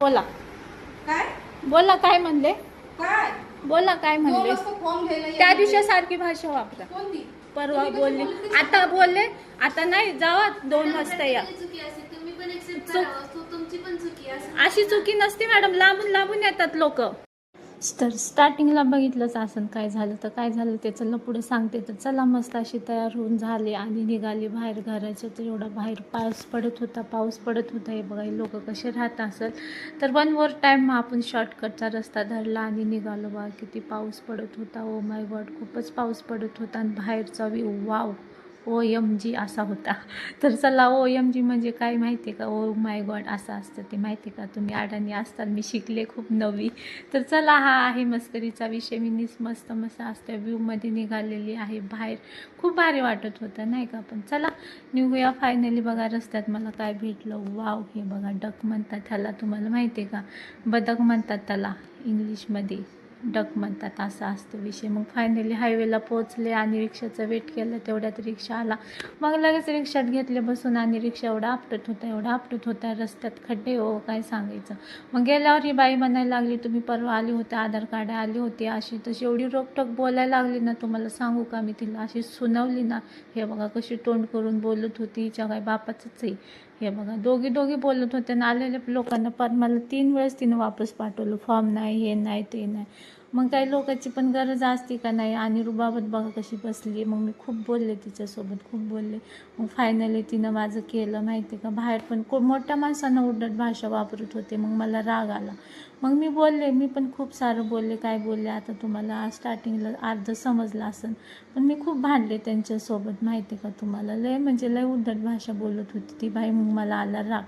बोला. काय? बोला काय म्हणले? काय? बोला काय म्हणले? फॉर्म त्या. दिवशी सारखी भाषा वापरा. कोणती? परवा बोलले? आता बोलले. आता नाही जावा दोन वाजता या. अशी चुकी नसते मॅडम. लांबून लांबून येतात लोक. तर स्टार्टिंगला बघितलंच असं काय झालं तर काय झालं ते. चला पुढे सांगते तर चला मस्त अशी तयार होऊन झाले आणि निघाली बाहेर घराच्या तर एवढा बाहेर पाऊस पडत होता पाऊस पडत होता. हे बघा लोक कसे राहत असेल. तर वन वर टाईम आपण शॉर्टकटचा रस्ता धरला आणि निघालो बा किती पाऊस पडत होता. ओ माय गॉड खूपच पाऊस पडत होता आणि बाहेरचा view wow O M G असा होता. तर चला ओ एम जी म्हणजे काय माहिती आहे का? ओ माय गॉड असं असतं ते. माहिती आहे का? तुम्ही अडाणी असतात मी शिकले खूप नवी. तर चला हा आहे मस्करीचा विषय. मी निस मस्त मस्त असतं. व्ह्यूमध्ये निघालेली आहे बाहेर. खूप भारी वाटत होतं नाही का? पण चला निघूया फायनली बघा रस्त्यात मला काय भेटलं. वाव हे बघा डक म्हणतात ह्याला तुम्हाला माहिती आहे का? बदक म्हणतात त्याला इंग्लिशमध्ये डग म्हणतात असा असतो विषय. मग फायनली हायवेला पोहोचले आणि रिक्षाचं वेट केलं तेवढ्यात रिक्षा आला. मग लगेच रिक्षात घेतले बसून आणि रिक्षा एवढा आपटत होता एवढा आपटत होता रस्त्यात खड्डे हो काय सांगायचं. मग गेल्यावर ही बाई म्हणायला लागली तुम्ही परवा आली होते आधार कार्ड आली होती अशी तशी एवढी रोकटोक बोलायला लागली ना तुम्हाला सांगू का मी तिला? अशी सुनावली ना. हे बघा कशी तोंड करून बोलत होती हिच्या काय बापाचंच आहे. हे बघा दोघी दोघी बोलत होते. आणि आलेल्या लोकांना पण मला तीन वेळेस तिनं वापस पाठवलं. फॉर्म नाही हे नाही ते नाही. मग काही लोकांची पण गरज असते का नाही? आणि रुबाबत बघा कशी बसली मग मी खूप बोलले तिच्यासोबत खूप बोलले. मग फायनली तिनं माझं केलं माहिती आहे का? बाहेर पण को मोठ्या माणसानं उड्डट भाषा वापरत होते. मग मला राग आला. मग मी बोलले मी पण खूप सारं बोलले. काय बोलले? आता तुम्हाला स्टार्टिंगला अर्ध समजलं असेल पण मी खूप भांडले त्यांच्यासोबत माहिती आहे का तुम्हाला? लय म्हणजे लय उद्धट भाषा बोलत होती ती बाई. मग मला आला राग.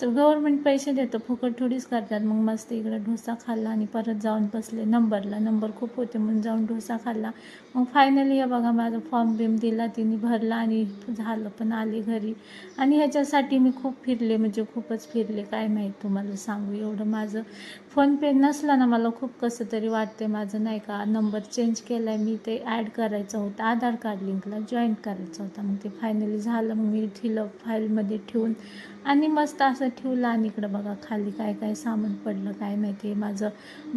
तर गव्हर्नमेंट पैसे देतं फुकट थोडीच करतात. मग मस्त इकडं डोसा खाल्ला आणि परत जाऊन बसले. नंबर पडला नंबर खूप होते म्हणून जाऊन डोसा खाल्ला. मग फायनली या बघा माझा फॉर्म बिम दिला तिने भरला आणि झालं पण आले घरी. आणि ह्याच्यासाठी मी खूप फिरले म्हणजे खूपच फिरले काय माहीत तुम्हाला सांगू. एवढं माझं फोनपे नसला ना मला खूप कसं तरी वाटते माझं नाही का? नंबर चेंज केला आहे मी ते ॲड करायचं होतं आधार कार्ड लिंकला जॉईन करायचं होता. मग ते फायनली झालं मग मी ठेवलं फाईलमध्ये ठेवून. आणि मस्त असं ठेवलं आणि इकडं बघा खाली काय काय सामान पडलं काय माहिती. माझं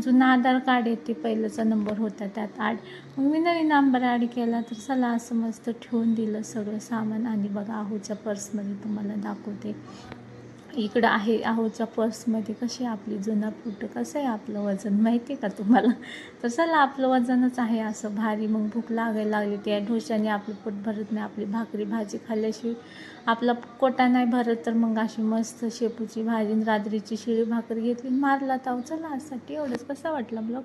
जुनं आधार कार्ड आहे ते पहिलाचा नंबर होता त्यात ॲड मग मी नवीन नंबर ॲड केला तर चला असं मस्त ठेवून दिलं सगळं सामान. आणि बघा आहोच्या पर्समध्ये तुम्हाला दाखवते. इकडं आहे आहोच्या पर्समध्ये कशी आपली जुना फोटो कसं आहे आपलं वजन माहिती आहे का तुम्हाला? तर चला आपलं वजनच आहे असं भारी. मग भूक लागायला लागली त्या ढोशाने आपलं पोट भरत नाही. आपली भाकरी भाजी खाल्ल्याशिवाय आपला कोटा नाही भरत. तर मग अशी मस्त शेपूची भाजी आणि रात्रीची शिळी भाकरी घेतली मारला ताव. चला असं एवढंच कसं वाटलं ब्लॉग?